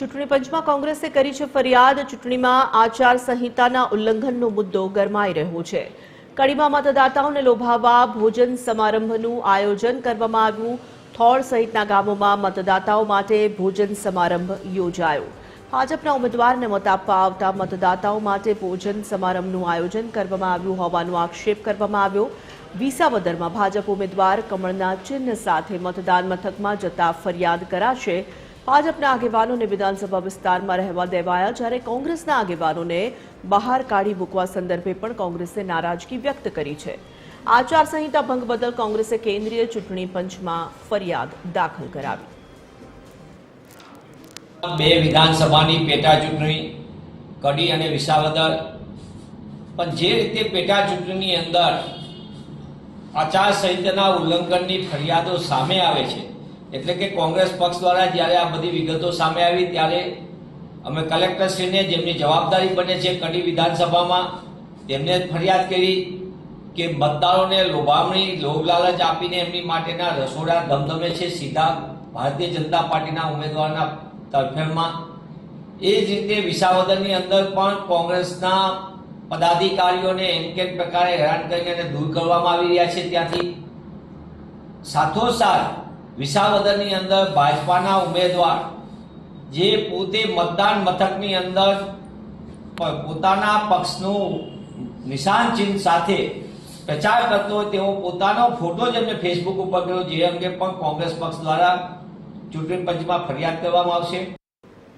ચૂંટણી પંચમાં કોંગ્રેસે કરી છે ફરિયાદ. ચૂંટણીમાં આચાર સંહિતાના ઉલ્લંઘનનો મુદ્દો ગરમાઈ રહ્યો છે. કડીમાં મતદાતાઓને લોભાવવા ભોજન સમારંભનું આયોજન કરવામાં આવ્યું. થોળ સહિતના ગામોમાં મતદાતાઓ માટે ભોજન સમારંભ યોજાયો. ભાજપના ઉમેદવારને મત આપવા આવતા મતદાતાઓ માટે ભોજન સમારંભનું આયોજન કરવામાં આવ્યું હોવાનો આક્ષેપ કરવામાં આવ્યો. વિસાવદરમાં ભાજપ ઉમેદવાર કમળના ચિહ્ન સાથે મતદાન મથકમાં જતા ફરિયાદ કરાશે. ભાજપના આગેવાનોને વિધાનસભા વિસ્તારમાં રહેવા દેવાયા જ્યારે કોંગ્રેસના આગેવાનોને બહાર કાઢી મૂકવા સંદર્ભે પણ કોંગ્રેસે નારાજગી વ્યક્ત કરી છે. આચારસંહિતા ભંગ બદલ કોંગ્રેસે કેન્દ્રીય ચૂંટણી પંચમાં ફરિયાદ દાખલ કરાવી. બે વિધાનસભાની પેટા ચૂંટણી કડી અને વિસાવદર. પણ જે રીતે પેટા ચૂંટણીની અંદર આચારસંહિતાના ઉલ્લંઘનની ફરિયાદો સામે આવે છે એટલે કે કોંગ્રેસ પક્ષ દ્વારા જ્યારે આ બધી વિગતો સામે આવી, ત્યારે અમે કલેક્ટરશ્રીને જેમની જવાબદારી બને છે કડી વિધાનસભામાં, તેમને ફરિયાદ કરી કે મતદારોને લોભામણી, લોભ લાલચ આપીને એમની માટેના રસોડા ધમધમે છે સીધા ભારતીય જનતા પાર્ટીના ઉમેદવારના તરફેણમાં. એ જ રીતે વિસાવદરની અંદર પણ કોંગ્રેસના પદાધિકારીઓને એમ કે પ્રકારે હેરાન કરીને દૂર કરવામાં આવી રહ્યા છે. ત્યાંથી સાથોસાથ વિસાવદરની અંદર ભાજપાના ઉમેદવાર, જે પોતે મતદાન મથકની અંદર પોતાના પક્ષનું નિશાન ચિહ્ન સાથે પ્રચાર કરતો હોય તેવો પોતાનો ફોટો જ એમને ફેસબુક ઉપર કર્યો જે અંગે પણ કોંગ્રેસ પક્ષ દ્વારા ચૂંટણી પંચમાં ફરિયાદ કરવામાં આવશે.